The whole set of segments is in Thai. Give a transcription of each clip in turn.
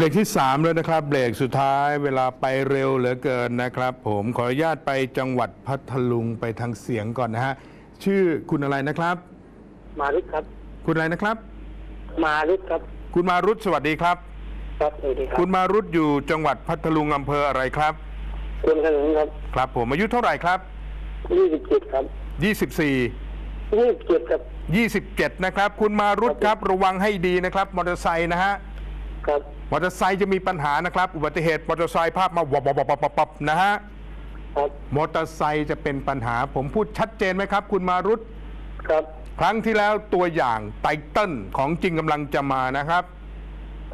เบรกที่ 3 แล้วนะครับ เบรกสุดท้ายเวลาไปเร็วเหลือเกินนะครับ ผมขออนุญาตไปจังหวัดพัทลุงไปทางเสียงก่อนนะฮะ ชื่อคุณอะไรนะครับ มารุตครับ คุณอะไรนะครับ มารุตครับ คุณมารุตสวัสดีครับ ครับสวัสดีครับคุณมารุตอยู่จังหวัดพัทลุงอำเภออะไรครับคุณขนุนครับครับ ผมอายุเท่าไหร่ครับยี่สิบเจ็ดครับ24ยี่สิบเจ็ดครับ27นะครับ คุณมารุตครับ ระวังให้ดีนะครับมอเตอร์ไซค์นะฮะครับ มอเตอร์ไซค์จะมีปัญหานะครับ อุบัติเหตุมอเตอร์ไซค์ภาพมาวับวับวับวับวับวับนะฮะครับมอเตอร์ไซค์จะเป็นปัญหา ผมพูดชัดเจนไหมครับ คุณมารุตครับ ครั้งที่แล้วตัวอย่างไตเติ้ลของจริงกำลังจะมานะครับ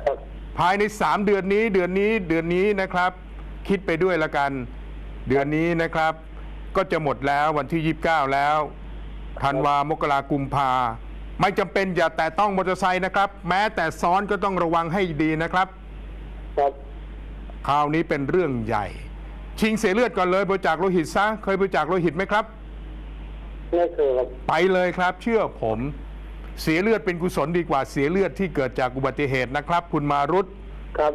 ครับ ภายใน 3 เดือนนี้เดือนนี้เดือนนี้นะครับ คิดไปด้วยละกัน เดือนนี้นะครับ ก็จะหมดแล้ววันที่ 29 แล้วธันวามกรากุมภา ไม่จำเป็นอย่าแต่ต้องมอเตอร์ไซค์นะครับ แม้แต่ซ้อนก็ต้องระวังให้ดีนะครับ ครับคราวนี้เป็นเรื่องใหญ่ ชิงเสียเลือดก่อนเลยบริจาคโลหิตซะเคยบริจาคโลหิตไหมครับ ไม่เคยครับไปเลยครับ เชื่อผม เสียเลือดเป็นกุศลดีกว่าเสียเลือดที่เกิดจากอุบัติเหตุนะครับ คุณมารุตครับ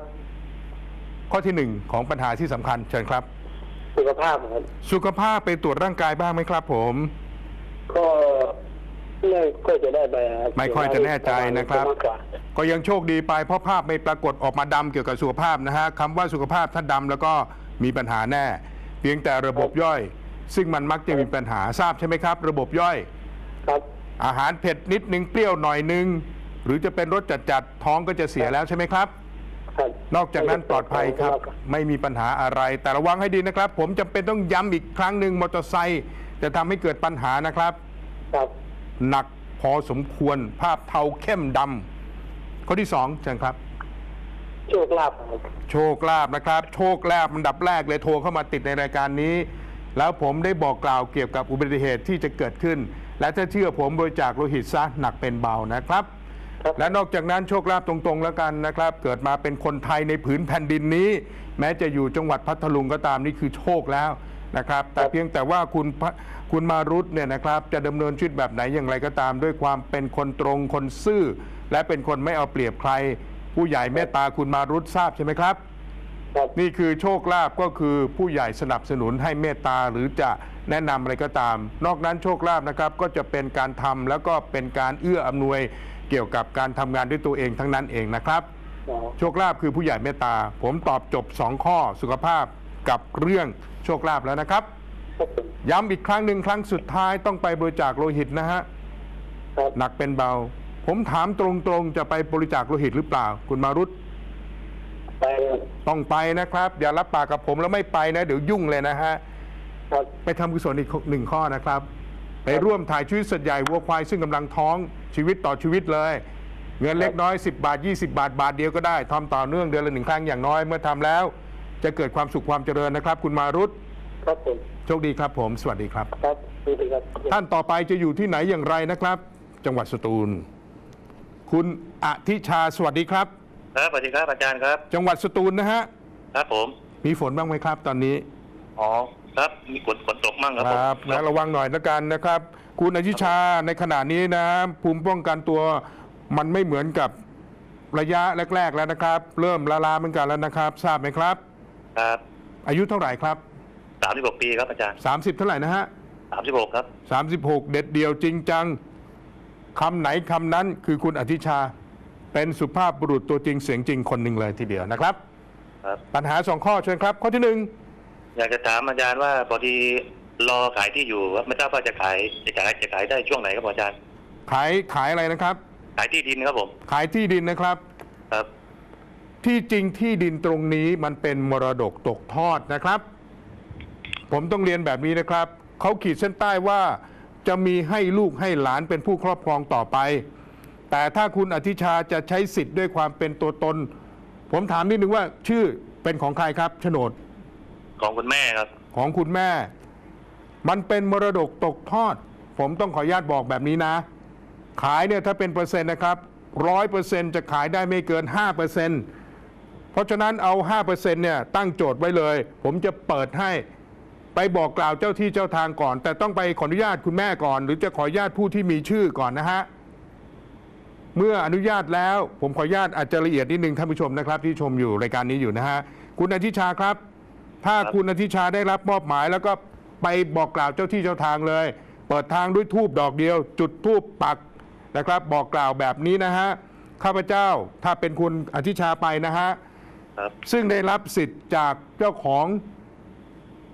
ข้อที่หนึ่งของปัญหาที่สำคัญเชิญครับ สุขภาพครับ สุขภาพไปตรวจร่างกายบ้างไหมครับ ผม ก็ ไม่ค่อยจะได้ไปครับไม่ค่อยจะแน่ใจนะครับมากกว่าก็ยังโชคดีไปเพราะภาพไม่ปรากฏออกมาดำเกี่ยวกับสุขภาพนะฮะคำว่าสุขภาพถ้าดำแล้วก็มีปัญหาแน่ เพียงแต่ระบบย่อย ซึ่งมันมักจะมีปัญหาทราบใช่ไหมครับ ระบบย่อย ครับ อาหารเผ็ดนิดนึงเปรี้ยวหน่อยนึง หรือจะเป็นรสจัดๆท้องก็จะเสียแล้วใช่ไหมครับครับนอกจากนั้นปลอดภัยครับ ไม่มีปัญหาอะไร แต่ระวังให้ดีนะครับ ผมจำเป็นต้องย้ำอีกครั้งหนึ่งมอเตอร์ไซค์จะทำให้เกิดปัญหานะครับ ครับ หนักพอสมควร ภาพเทาเข้มดำข้อที่สองเชิญครับ โชคลาภครับโชคลาภนะครับ โชคลาภอันดับแรกเลยโทรเข้ามาติดในรายการนี้ แล้วผมได้บอกกล่าวเกี่ยวกับอุบัติเหตุที่จะเกิดขึ้น และถ้าเชื่อผมบริจาคโลหิตซะหนักเป็นเบานะครับครับและนอกจากนั้นโชคลาภตรงๆแล้วกันนะครับ เกิดมาเป็นคนไทยในผืนแผ่นดินนี้ แม้จะอยู่จังหวัดพัทลุงก็ตามนี่คือโชคแล้ว นะครับ แต่เพียงแต่ว่าคุณพะคุณมารุตเนี่ยนะครับจะดำเนินชีวิตแบบไหนอย่างไรก็ตาม ด้วยความเป็นคนตรงคนซื่อ และเป็นคนไม่เอาเปรียบใคร ผู้ใหญ่เมตตาคุณมารุตทราบใช่ไหมครับครับนี่คือโชคลาภก็คือผู้ใหญ่สนับสนุนให้เมตตาหรือจะแนะนำอะไรก็ตาม นอกนั้นโชคลาภนะครับก็จะเป็นการทำแล้วก็เป็นการเอื้ออำนวยเกี่ยวกับการทำงานด้วยตัวเองทั้งนั้นเองนะครับอ๋อโชคลาภคือผู้ใหญ่เมตตา ผมตอบจบ 2 ข้อสุขภาพ กับเรื่องโชคลาภแล้วนะครับครับผมย้ำอีกครั้งหนึ่งครั้งสุดท้ายต้องไปบริจาคโลหิตนะฮะครับหนักเป็นเบา ผมถามตรงๆ จะไปบริจาคโลหิตหรือเปล่า คุณมารุตไปครับต้องไปนะครับ อย่ารับปากกับผมแล้วไม่ไปนะ เดี๋ยวยุ่งเลยนะฮะครับไปทำกุศลอีกหนึ่งข้อนะครับ ไปร่วมถ่ายชีวิตสัตว์ใหญ่วัวควายซึ่งกำลังท้องชีวิตต่อชีวิตเลย เงินเล็กน้อย 10 บาท 20 บาท บาทเดียวก็ได้ทำต่อเนื่องเดือนละหนึ่งครั้งอย่างน้อยเมื่อทำแล้ว จะเกิดความสุขความเจริญนะครับ คุณมารุตครับผมโชคดีครับผม สวัสดีครับ ครับสวัสดีครับ ท่านต่อไปจะอยู่ที่ไหนอย่างไรนะครับ จังหวัดสตูล คุณอธิชาสวัสดีครับ ครับสวัสดีครับอาจารย์ครับ จังหวัดสตูลนะฮะครับผม มีฝนบ้างไหมครับ ตอนนี้อ๋อครับมีฝนฝนตกมั่งครับคผมรับนะระวังหน่อยละกันนะครับ คุณอธิชาในขณะนี้นะภูมิป้องกันตัวมันไม่เหมือนกับระยะแรก ๆ แล้วนะครับ เริ่มละลาเหมือนกันแล้วนะครับ ทราบไหมครับ ครับอายุเท่าไหร่ครับ สามสิบหกปีครับอาจารย์30 เท่าไหร่นะฮะสามสิบหกครับ 36 เด็ดเดียวจริงจังคำไหนคำนั้นคือคุณอธิชา เป็นสุภาพบุรุษตัวจริงเสียงจริงคนหนึ่งเลยทีเดียวนะครับ ครับ ปัญหาสองข้อเชิญครับ ข้อที่หนึ่งอยากจะถามอาจารย์ว่าพอดีรอขายที่อยู่ครับไม่ทราบว่าจะขายจะขายจะขายได้ช่วงไหนครับอาจารย์ ขายขายอะไรนะครับ ขายที่ดินครับผม ขายที่ดินนะครับ ครับ ที่จริงที่ดินตรงนี้มันเป็นมรดกตกทอดนะครับ ผมต้องเรียนแบบนี้นะครับ เขาขีดเส้นใต้ว่าจะมีให้ลูกให้หลานเป็นผู้ครอบครองต่อไป แต่ถ้าคุณอธิชาจะใช้สิทธิ์ด้วยความเป็นตัวตน ผมถามนิดนึงว่าชื่อเป็นของใครครับโฉนด ของคุณแม่ครับ ของคุณแม่ มันเป็นมรดกตกทอด ผมต้องขออนุญาตบอกแบบนี้นะ ขายเนี่ยถ้าเป็นเปอร์เซ็นต์นะครับร้อยเปอร์เซ็นต์จะขายได้ไม่เกินห้าเปอร์เซ็นต์ เพราะฉะนั้นเอาห้าเปอร์เซ็นต์เนี่ยตั้งโจทย์ไว้เลย ผมจะเปิดให้ไปบอกกล่าวเจ้าที่เจ้าทางก่อน แต่ต้องไปขออนุญาตคุณแม่ก่อน หรือจะขออนุญาตผู้ที่มีชื่อก่อนนะฮะ เมื่ออนุญาตแล้วผมขออนุญาตอาจจะละเอียดนิดนึงท่านผู้ชมนะครับ ที่ชมอยู่รายการนี้อยู่นะฮะ คุณอธิชาครับ ถ้าครับคุณอธิชาได้รับมอบหมาย แล้วก็ไปบอกกล่าวเจ้าที่เจ้าทางเลย เปิดทางด้วยทูบดอกเดียว จุดทูบปักนะครับ บอกกล่าวแบบนี้นะฮะข้าพเจ้าถ้าเป็นคุณอธิชาไปนะฮะ ครับ ซึ่งได้รับสิทธิ์จากเจ้าของ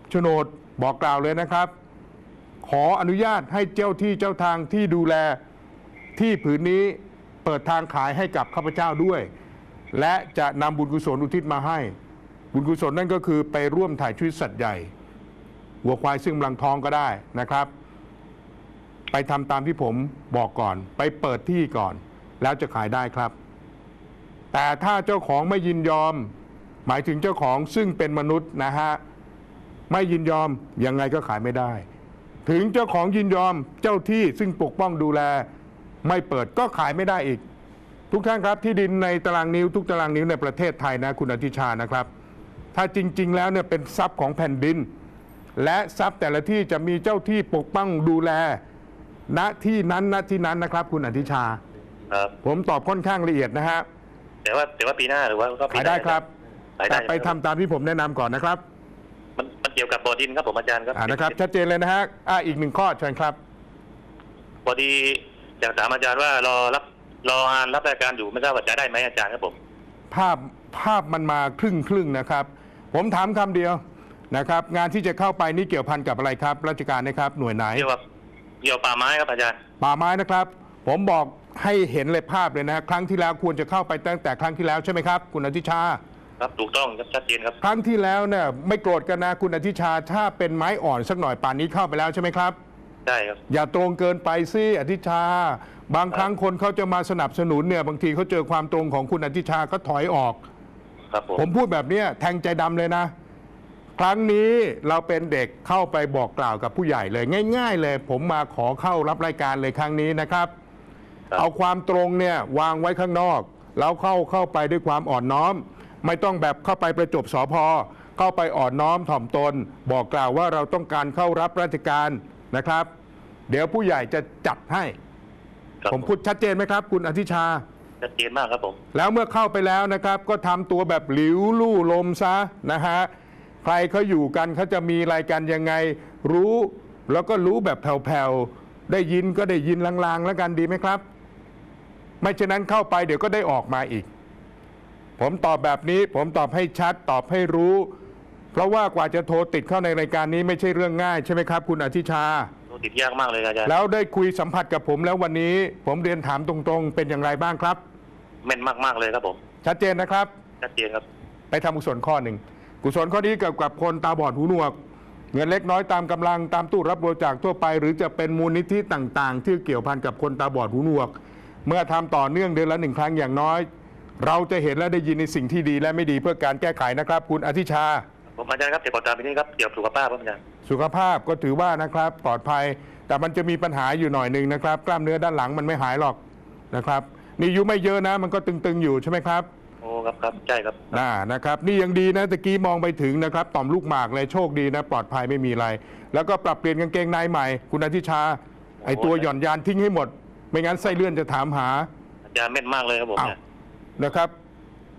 โฉนดบอกกล่าวเลยนะครับ ขออนุญาตให้เจ้าที่เจ้าทางที่ดูแลที่ผืนนี้เปิดทางขายให้กับข้าพเจ้าด้วย และจะนำบุญกุศลอุทิศมาให้ บุญกุศลนั่นก็คือไปร่วมถ่ายชีวิตสัตว์ใหญ่วัวควายซึ่งกำลังท้องก็ได้นะครับ ไปทำตามที่ผมบอกก่อน ไปเปิดที่ก่อน แล้วจะขายได้ครับ แต่ถ้าเจ้าของไม่ยินยอม หมายถึงเจ้าของซึ่งเป็นมนุษย์นะฮะไม่ยินยอมยังไงก็ขายไม่ได้ ถึงเจ้าของยินยอมเจ้าที่ซึ่งปกป้องดูแล ไม่เปิดก็ขายไม่ได้อีก ทุกท่านครับที่ดินในตารางนิ้วทุกตารางนิ้วในประเทศไทยนะคุณอธิชานะครับ ถ้าจริง ๆ แล้วเนี่ยเป็นทรัพย์ของแผ่นดิน และทรัพย์แต่ละที่จะมีเจ้าที่ปกป้องดูแล ณที่นั้นณที่นั้นนะครับ คุณอธิชา ครับ ผมตอบค่อนข้างละเอียดนะฮะ แต่ว่าแต่ว่าปีหน้าหรือว่าก็ปีขายหน้ได้ครับ ขายได้แต่ไปทำตามที่ผมแนะนำก่อนนะครับมันมันเกี่ยวกับบ่อดินครับผมอาจารย์ครับอ่านะครับ ชัดเจนเลยนะฮะอ่าอีกหนึ่งข้อเชิญครับ พอดีอยากถามอาจารย์ว่ารอรับรองานรับรายการอยู่ไม่ทราบว่าจะได้ไหมอาจารย์ครับผม ภาพภาพมันมาครึ่งครึ่งนะครับ ผมถามคำเดียวนะครับ งานที่จะเข้าไปนี่เกี่ยวพันกับอะไรครับ ราชการนะครับหน่วยไหน เกี่ยวกับเกี่ยวป่าไม้ครับอาจารย์ป่าไม้นะครับ ผมบอกให้เห็นเลยภาพเลยนะฮะครั้งที่แล้วควรจะเข้าไปตั้งแต่ครั้งที่แล้วใช่ไหมครับ คุณอธิชา ครับถูกต้องครับชัดเจนครับ ครั้งที่แล้วเนี่ยไม่โกรธกันนะคุณอธิชาถ้าเป็นไม้อ่อนสักหน่อยป่านนี้เข้าไปแล้วใช่ไหมครับใช่ครับ อย่าตรงเกินไปสิอธิชา บางครั้งคนเขาจะมาสนับสนุนเนี่ยบางทีเขาเจอความตรงของคุณอธิชาก็ถอยออก ครับผมผมพูดแบบเนี้ยแทงใจดำเลยนะ ครั้งนี้เราเป็นเด็กเข้าไปบอกกล่าวกับผู้ใหญ่เลย ง่าย ๆ เลย ผมมาขอเข้ารับรายการเลยครั้งนี้นะครับครับ เอาความตรงเนี่ยวางไว้ข้างนอก แล้วเข้าเข้าไปด้วยความอ่อนน้อม ไม่ต้องแบบเข้าไปประจบสอพอเข้าไปอ่อนน้อมถ่อมตน บอกกล่าวว่าเราต้องการเข้ารับราชการนะครับ เดี๋ยวผู้ใหญ่จะจัดให้ ครับผมพูดชัดเจนไหมครับ คุณอธิชา ชัดเจนมากครับผม แล้วเมื่อเข้าไปแล้วนะครับ ก็ทำตัวแบบหลิวลู่ลมซะนะฮะใครเขาอยู่กันเขาจะมีรายการยังไง รู้ แล้วก็รู้แบบแผ่วๆได้ยินก็ได้ยินลางๆ แล้วกันดีไหมครับ ไม่ฉะนั้นเข้าไปเดี๋ยวก็ได้ออกมาอีก ผมตอบแบบนี้ ผมตอบให้ชัดตอบให้รู้ เพราะว่ากว่าจะโทรติดเข้าในรายการนี้ไม่ใช่เรื่องง่ายใช่ไหมครับ คุณอธิชาติดยากมากเลยครับอาจารย์แล้วได้คุยสัมผัสกับผมแล้ววันนี้ ผมเรียนถามตรงๆ เป็นอย่างไรบ้างครับ แม่นมากๆเลยครับผม ชัดเจนนะครับ ชัดเจนครับ ไปทำกุศลข้อหนึ่งกุศลข้อนี้เกี่ยวกับคนตาบอดหูหนวก เงินเล็กน้อยตามกำลังตามตู้รับบริจาคทั่วไป หรือจะเป็นมูลนิธิต่าง ๆ ที่เกี่ยวพันกับคนตาบอดหูหนวก เมื่อทำต่อเนื่องเดือนละหนึ่งครั้งอย่างน้อย เราจะเห็นและได้ยินในสิ่งที่ดีและไม่ดีเพื่อการแก้ไขนะครับ คุณอธิชาผมอาจารย์ครับเดี๋ยวขอตามไปนี่ครับเกี่ยวกับสุขภาพครับอาจารย์สุขภาพก็ถือว่านะครับปลอดภัย แต่มันจะมีปัญหาอยู่หน่อยหนึ่งนะครับ กล้ามเนื้อด้านหลังมันไม่หายหรอกนะครับ นี่อายุไม่เยอะนะ มันก็ตึงๆอยู่ใช่ไหมครับโอ้ครับครับใช่ครับน่านะครับ นี่ยังดีนะตะกี้มองไปถึงนะครับต่อมลูกหมากเลยโชคดีนะ ปลอดภัยไม่มีอะไร แล้วก็ปรับเปลี่ยนกางเกงในใหม่ คุณอาทิชา ไอตัวหย่อนยานทิ้งให้หมด ไม่งั้นไส้เลื่อนจะถามหา อาจารย์แม่นมากเลยครับผมอ้าวเนี่ยนะครับ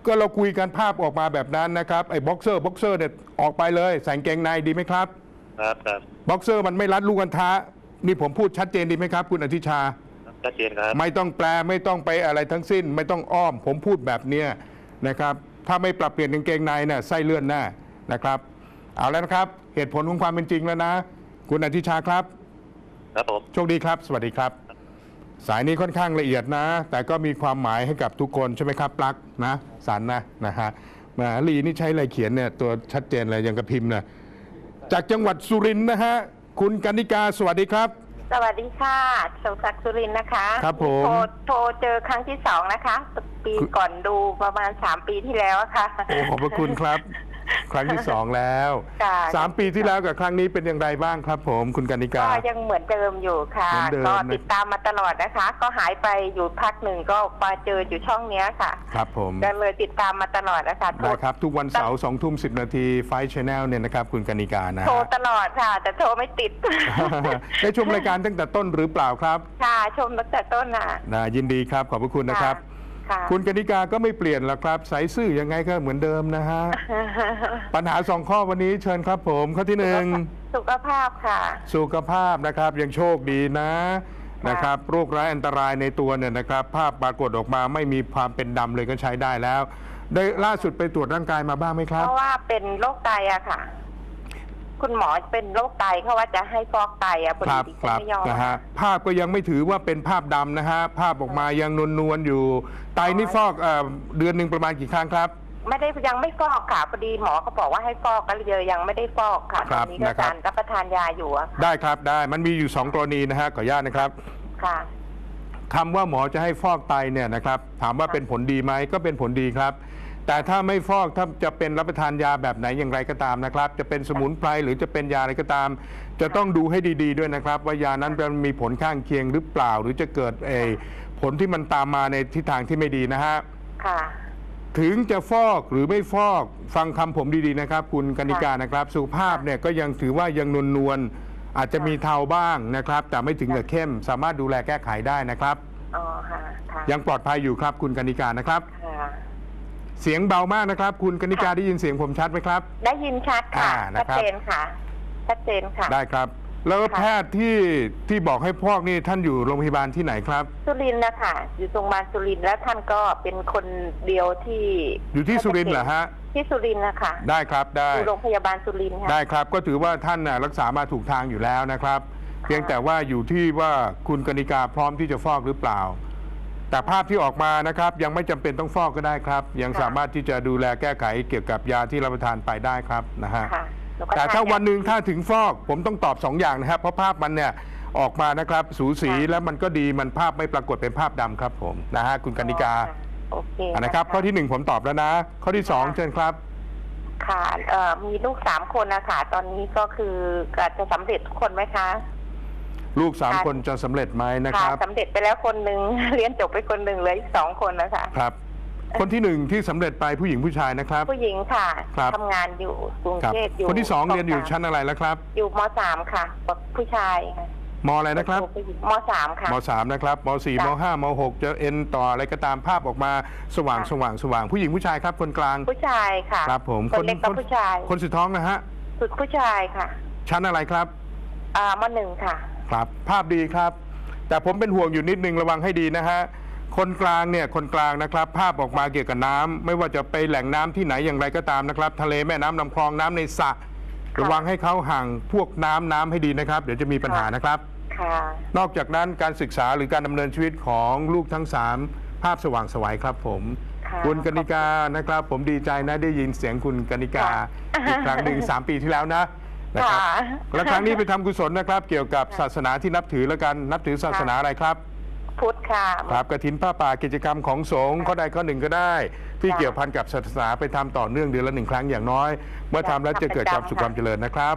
ก็เราคุยกันภาพออกมาแบบนั้นนะครับไอ้บ็อกเซอร์บ็อกเซอร์เนี่ยออกไปเลยใส่กางเกงในดีไหมครับครับครับบ็อกเซอร์มันไม่รัดลูกกันท้า นี่ผมพูดชัดเจนดีไหมครับ คุณอธิชา ครับชัดเจนครับ ไม่ต้องแปลไม่ต้องไปอะไรทั้งสิ้น ไม่ต้องอ้อม ผมพูดแบบเนี้ยนะครับ ถ้าไม่ปรับเปลี่ยนกางเกงในน่ะไส้เลื่อนแน่นะครับ เอาแล้วนะครับ เหตุผลของความเป็นจริงแล้วนะ คุณอธิชาครับ ครับผม โชคดีครับ สวัสดีครับ สายนี้ค่อนข้างละเอียดนะ แต่ก็มีความหมายให้กับทุกคนใช่ไหมครับปลั๊กนะสันนะนะฮะแหมาลีนี่ใช้อะไรเขียนเนี่ยตัวชัดเจนเลยยังกระพิมพ์นะจากจังหวัดสุรินทร์นะฮะคุณกนิกาสวัสดีครับ สวัสดีค่ะสมศักดิ์สุรินทร์นะคะครับผมโทรโทรเจอครั้งที่สองนะคะ ปีก่อนดูประมาณสามปีที่แล้วอะค่ะโอ้ขอบพระคุณครับ ครั้งที่สองแล้วค่ะสามปีที่แล้วกับครั้งนี้เป็นอย่างไรบ้างครับผมคุณกนิกา ก็ยังเหมือนเดิมอยู่ค่ะ เหมือนเดิม ก็นะติดตามมาตลอดนะคะ ก็หายไปอยู่พักหนึ่งก็มาเจออยู่ช่องเนี้ยค่ะครับผมก็เลยติดตามมาตลอดนะคะโทรได้ครับทุกวันเสาร์สองทุ่มสิบนาทีไฟชแนลเนี่ยนะครับคุณกนิกานะโทรฮะตลอดค่ะ แต่โทรไม่ติด ได้ชมรายการตั้งแต่ต้นหรือเปล่าครับค่ะชมตั้งแต่ต้นน่ะ นะยินดีครับขอบพระคุณนะครับ ค่ะคุณกนิกาก็ไม่เปลี่ยนหรอกครับใสซื่อยังไงก็เหมือนเดิมนะฮะ ปัญหาสองข้อวันนี้เชิญครับผม ข้อที่หนึ่งสุขภาพค่ะ สุขภาพนะครับยังโชคดีนะนะครับโรคร้ายอันตรายในตัวเนี่ยนะครับ ภาพปรากฏออกมาไม่มีความเป็นดำเลยก็ใช้ได้แล้ว ได้ล่าสุดไปตรวจร่างกายมาบ้างไหมคเพรับราะว่าเป็นโรคไตอะค่ะ คุณหมอเป็นโรคไตเขาว่าจะให้ฟอกไตอะพอคดีรับดิคฉันรับไม่ยอม นะฮะภาพก็ยังไม่ถือว่าเป็นภาพดำนะฮะภาพออกมายังนวลๆอยู่ ไตนี่ฟอกเอ่อเดือนหนึ่งประมาณกี่ครั้งครับ ไม่ได้ยังไม่ฟอกค่ะพอดีหมอเขาบอกว่าให้ฟอกก็เลยยังไม่ได้ฟอกค่ะคตรัอบนนี้ก็นะครับ การรับประทานยาอยู่อะค่ะได้ครับได้มันมีอยู่ 2 กรณีนะฮะขออนุญาตนะครับค่ะ คำว่าหมอจะให้ฟอกไตเนี่ยนะครับถามว่าค่ะเป็นผลดีไหมก็เป็นผลดีครับ แต่ถ้าไม่ฟอกถ้าจะเป็นรับประทานยาแบบไหนอย่างไรก็ตามนะครับ จะเป็นสมุนไพรหรือจะเป็นยาอะไรก็ตาม จะต้องดูให้ดี ๆ ด้วยนะครับ ว่ายานั้นมันมีผลข้างเคียงหรือเปล่า หรือจะเกิดเออผลที่มันตามมาในทิศทางที่ไม่ดีนะฮะค่ะ ถึงจะฟอกหรือไม่ฟอกฟังคำผมดีๆนะครับ คุณกนิการนะครับ สุขภาพเนี่ยก็ยังถือว่ายังนวลๆอาจจะมีเทาบ้างนะครับ แต่ไม่ถึงกับเข้ม สามารถดูแลแก้ไขได้นะครับอ๋อค่ะค่ะยังปลอดภัยอยู่ครับคุณกนิการนะครับค่ะ เสียงเบามากนะครับ คุณกนิการได้ยินเสียงผมชัดไหมครับ ได้ยินชัดค่ะอ่านะชัดครับ เจนค่ะชัดเจนค่ะ ได้ครับ แล้วค่ะแพทย์ที่ที่บอกให้พอกนี่ท่านอยู่โรงพยาบาลที่ไหนครับ สุรินทร์นะคะอยู่โรงพยาบาลสุรินทร์แล้วท่านก็เป็นคนเดียวที่อยู่ที่สุรินทร์เหรอฮะ ที่สุรินทร์นะคะได้ครับได้ อยู่โรงพยาบาลสุรินทร์ค่ะได้ครับก็ถือว่าท่านน่ะรักษามาถูกทางอยู่แล้วนะครับ เพียงแต่ว่าอยู่ที่ว่าคุณกนิกาพร้อมที่จะฟอกหรือเปล่า แต่ภาพที่ออกมานะครับยังไม่จำเป็นต้องฟอกก็ได้ครับ ยังสามารถที่จะดูแลแก้ไขเกี่ยวกับยาที่รับประทานไปได้ครับนะฮะ ค่ะหนูก็แต่ถ้าทยวันหนึ่งถ้าถึงฟอกผมต้องตอบ 2 อย่างนะครับ เพราะภาพมันเนี่ยออกมานะครับ สูสีค่ะแล้วมันก็ดีมันภาพไม่ปรากฏเป็นภาพดำครับผมนะฮะคุณกนิกาโอเคอะนะครับ ข้อที่หนึ่งผมตอบแล้วนะ ข้อที่สองเชิญครับ ค่ะเอ่อมีลูกสามคนนะคะตอนนี้ก็คือจะสำเร็จทุกคนไหมคะ ลูกสามค่ะ คนจะสำเร็จไหมนะคค่ะรับ สำเร็จไปแล้วคนหนึ่ง เรียนจบไปคนหนึ่งเหลืออีกสองคนนะคะ ครับ คนที่หนึ่งที่สำเร็จไปผู้หญิงผู้ชายนะครับ ผู้หญิงค่ะครับ ทำงานอยู่กรุงครับ เทพอยู่คนที่สองเรียนอยู่ชั้นอะไรแล้วครับอยู่มสามค่ะผู้ชายค่ะมอะไรนะครับผู้หญิงมสามค่ะ มสามนะครับมสี่มจ้ะห้ามหกจะเอ็นต่ออะไรก็ตามภาพออกมาสว่างค่ะ สว่างสว่างผู้หญิงผู้ชายครับคนกลาง ผู้ชายค่ะครับผมคนเล็กก็ผู้ชายคนสุดท้องนะฮะ สุดผู้ชายค่ะชั้นอะไรครับ อ่ามหนึ่งค่ะ ครับ ภาพดีครับ แต่ผมเป็นห่วงอยู่นิดนึงระวังให้ดีนะฮะคนกลางเนี่ยคนกลางนะครับ ภาพออกมาเกี่ยวกับน้ำไม่ว่าจะไปแหล่งน้ำที่ไหนอย่างไรก็ตามนะครับ ทะเลแม่น้ำลำคลองน้ำในสระระวังให้เขาห่างพวกน้ำน้ำให้ดีนะครับ เดี๋ยวจะมีปัญหานะครับค่ะนอกจากนั้นการศึกษาหรือการดำเนินชีวิตของลูกทั้งสามภาพสว่างไสวัยครับผมค่ะคุณกนิกานะครับ ผมดีใจนะได้ยินเสียงคุณกนิกาค่ะอีกครั้งหนึ่งสามปีที่แล้วนะ นะครับค่ะและครั้งนี้ไปทำกุศลนะครับ เกี่ยวกับศาสนาที่นับถือแล้วกันนับถือศาสนาอะไรครับ พุทธค่ะ ครับกระถินผ้าป่ากิจกรรมของสงฆ์ค่ะข้อใดข้อหนึ่งก็ได้ ที่ค่ะเกี่ยวพันกับศาสนาไปทำต่อเนื่องเดือนละหนึ่งครั้งอย่างน้อย เมื่อทำแล้วจะเกิดความสุขความเจริญนะครับ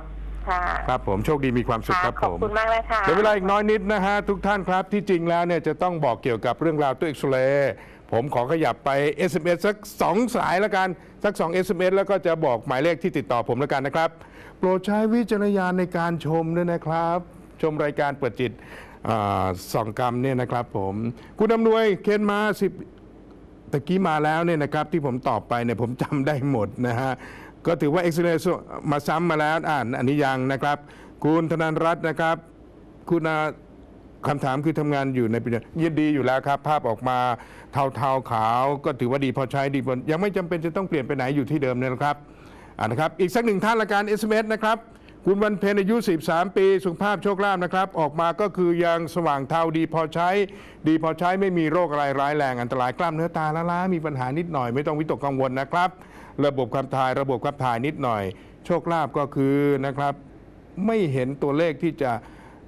ค่ะครับผมโชคดีมีความสุขค่ะครับขผอบม คุณมากนะคะเดี๋ยวเวลาอีกน้อยนิดนะฮะ ทุกท่านครับที่จริงแล้วเนี่ยจะต้องบอกเกี่ยวกับเรื่องราวตู้เอ็กซเรย์ ผมขอขยับไป SMS สัก 2 สายแล้วกัน สัก 2 SMS แล้วก็จะบอกหมายเลขที่ติดต่อผมแล้วกันนะครับ โปรดใช้วิจารณญาณในการชมด้วยนะครับ ชมรายการเปิดจิตสองกรรมเนี่ยนะครับผมคุณอำนวยเคนมาสิบตะกี้มาแล้วเนี่ยนะครับที่ผมตอบไปเนี่ยผมจำได้หมดนะฮะก็ถือว่าเอ็กซ์เรย์มาซ้ำมาแล้วอ่านอันนี้ยังนะครับ คุณธนันรัตน์นะครับ คุณ คำถามคือทำงานอยู่ในปีเดียวยินดีอยู่แล้วครับ ภาพออกมาเทาๆขาวก็ถือว่าดีพอใช้ดีพอยังไม่จำเป็นจะต้องเปลี่ยนไปไหนอยู่ที่เดิมเนี่ยนะครับอ่านะครับ อีกสักหนึ่งท่านละการ SMS นะครับ คุณวันเพ็ญอายุ 13 ปี สุขภาพโชคลาภนะครับ ออกมาก็คือยังสว่างเทาดีพอใช้ ดีพอใช้ไม่มีโรคอะไรร้ายแรงอันตรายกล้ามเนื้อตาละล้ามีปัญหานิดหน่อยไม่ต้องวิตกกังวลนะครับ ระบบขับถ่ายระบบขับถ่ายนิดหน่อย โชคลาภก็คือนะครับ ไม่เห็นตัวเลขที่จะ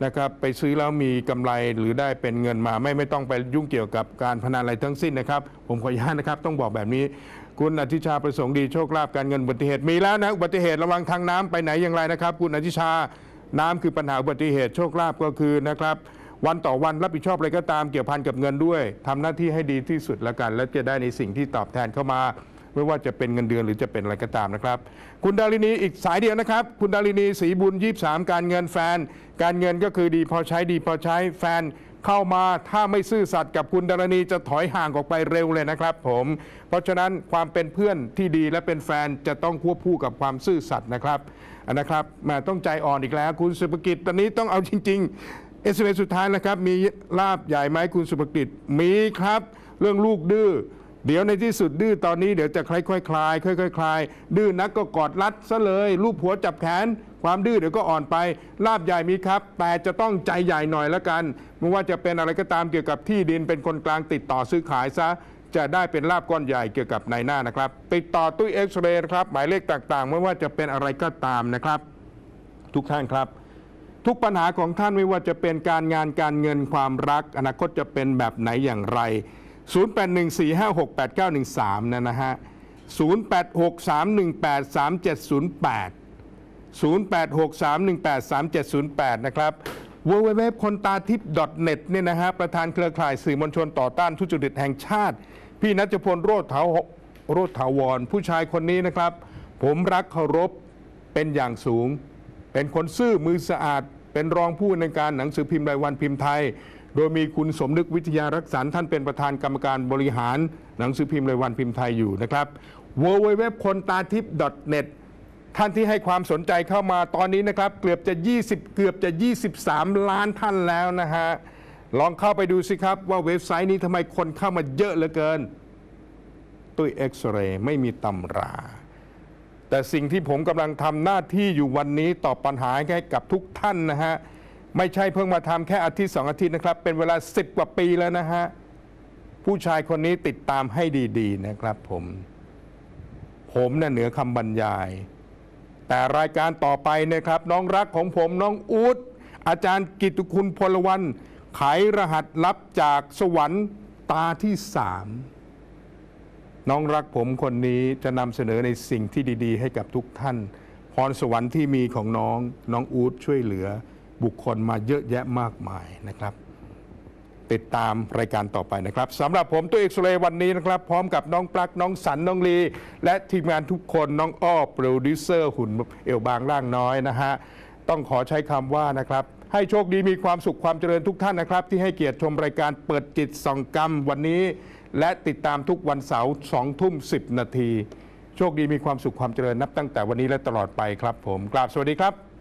นะครับไปซื้อแล้วมีกำไรหรือได้เป็นเงินมาไม่ไม่ต้องไปยุ่งเกี่ยวกับการพนันอะไรทั้งสิ้นนะครับ ผมขออนุญาตนะครับ ต้องบอกแบบนี้คุณอธิชาประสงค์ดีโชคลาภการเงินอุบัติเหตุมีแล้วนะอุบัติเหตุระวังทางน้ำไปไหนอย่างไรนะครับ คุณอธิชาน้ำคือปัญหาอุบัติเหตุโชคลาภก็คือนะครับวันต่อวันรับผิดชอบอะไรก็ตามเกี่ยวพันกับเงินด้วยทำหน้าที่ให้ดีที่สุดล้วกัน และจะได้ในสิ่งที่ตอบแทนเข้ามา ไม่ว่าจะเป็นเงินเดือนหรือจะเป็นอะไรก็ตามนะครับ คุณดารินีอีกสายเดียวนะครับ คุณดารินีศรีบุญ23การเงินแฟน การเงินก็คือดีพอใช้ดีพอใช้แฟนเข้ามาถ้าไม่ซื่อสัตย์กับคุณดารณีจะถอยห่างออกไปเร็วเลยนะครับผม เพราะฉะนั้นความเป็นเพื่อนที่ดีและเป็นแฟนจะต้องควบคู่กับความซื่อสัตย์นะครับนะครับมาต้องใจอ่อนอีกแล้ว คุณสุภกิจตอนนี้ต้องเอาจริง ๆ เอสเสุดท้ายนะครับ มีลาบใหญ่ไหมคุณสุภกิจมีครับ เรื่องลูกดื้อ เดี๋ยวในที่สุดดื้อตอนนี้เดี๋ยวจะค่อยๆคลายค่อยๆคลาย ดื้อนักก็กอดรัดซะเลยรูปหัวจับแขน ความดื้อเดี๋ยวก็อ่อนไปลาบใหญ่มีครับ แต่จะต้องใจใหญ่หน่อยละกันไม่ว่าจะเป็นอะไรก็ตามเกี่ยวกับที่ดินเป็นคนกลางติดต่อซื้อขายซะจะได้เป็นลาบก้อนใหญ่เกี่ยวกับในหน้านะครับ ติดต่อตุ้เอ็กซเรย์นะครับหมายเลขต่างๆ ไม่ว่าจะเป็นอะไรก็ตามนะครับ ทุกท่านครับ ทุกปัญหาของท่านไม่ว่าจะเป็นการงานการเงินความรัก อนาคตจะเป็นแบบไหนอย่างไร 0814568913นะนะฮะ0863183708 0863183708 นะครับ www คนตาทิพย์ .net เนี่ยนะฮะประธานเครือข่ายสื่อมวลชนต่อต้านทุจริตแห่งชาติ พี่นัชพลโรธเถาโรธถาวร ผู้ชายคนนี้นะครับ ผมรักเคารพเป็นอย่างสูง เป็นคนซื่อมือสะอาด เป็นรองผู้ในการหนังสือพิมพ์รายวันพิมพ์ไทย โดยมีคุณสมนึกวิทยารักษาท่านเป็นประธานกรรมการบริหารหนังสือพิมพ์รายวันพิมพ์ไทยอยู่นะครับ www คนตาทิพย์ .net ท่านที่ให้ความสนใจเข้ามาตอนนี้นะครับ เกือบจะ 20 เกือบจะ 23 ล้านท่านแล้วนะฮะ ลองเข้าไปดูสิครับว่าเว็บไซต์นี้ทำไมคนเข้ามาเยอะเหลือเกิน ตุ้ยเอ็กซเรย์ไม่มีตำรา แต่สิ่งที่ผมกำลังทำหน้าที่อยู่วันนี้ตอบปัญหาให้กับทุกท่านนะฮะ ไม่ใช่เพิ่งมาทำแค่อาทิตย์สองอาทิตย์นะครับ เป็นเวลา10กว่าปีแล้วนะฮะ ผู้ชายคนนี้ติดตามให้ดีๆนะครับผม ผมน่ะเหนือคำบรรยาย แต่รายการต่อไปนะครับ น้องรักของผมน้องอูดอาจารย์กิตติคุณพลวันไขรหัสลับจากสวรรค์ตาที่สามน้องรักผมคนนี้จะนำเสนอในสิ่งที่ดี ๆ ให้กับทุกท่าน พรสวรรค์ที่มีของน้องน้องอูดช่วยเหลือ บุคคลมาเยอะแยะมากมายนะครับ ติดตามรายการต่อไปนะครับสำหรับผมตัวเอกสุเรย์วันนี้นะครับ พร้อมกับน้องปลักน้องสันน้องลี และทีมงานทุกคนน้องอ้อโปรดิวเซอร์หุ่นเอวบางร่างน้อยนะฮะต้องขอใช้คำว่านะครับให้โชคดีมีความสุขความเจริญทุกท่านนะครับ ที่ให้เกียรติชมรายการเปิดจิตส่องกรรมวันนี้ และติดตามทุกวันเสาร์สองทุ่มสินาที โชคดีมีความสุขความเจริญนับตั้งแต่วันนี้และตลอดไปครับผมกราบสวัสดีครับ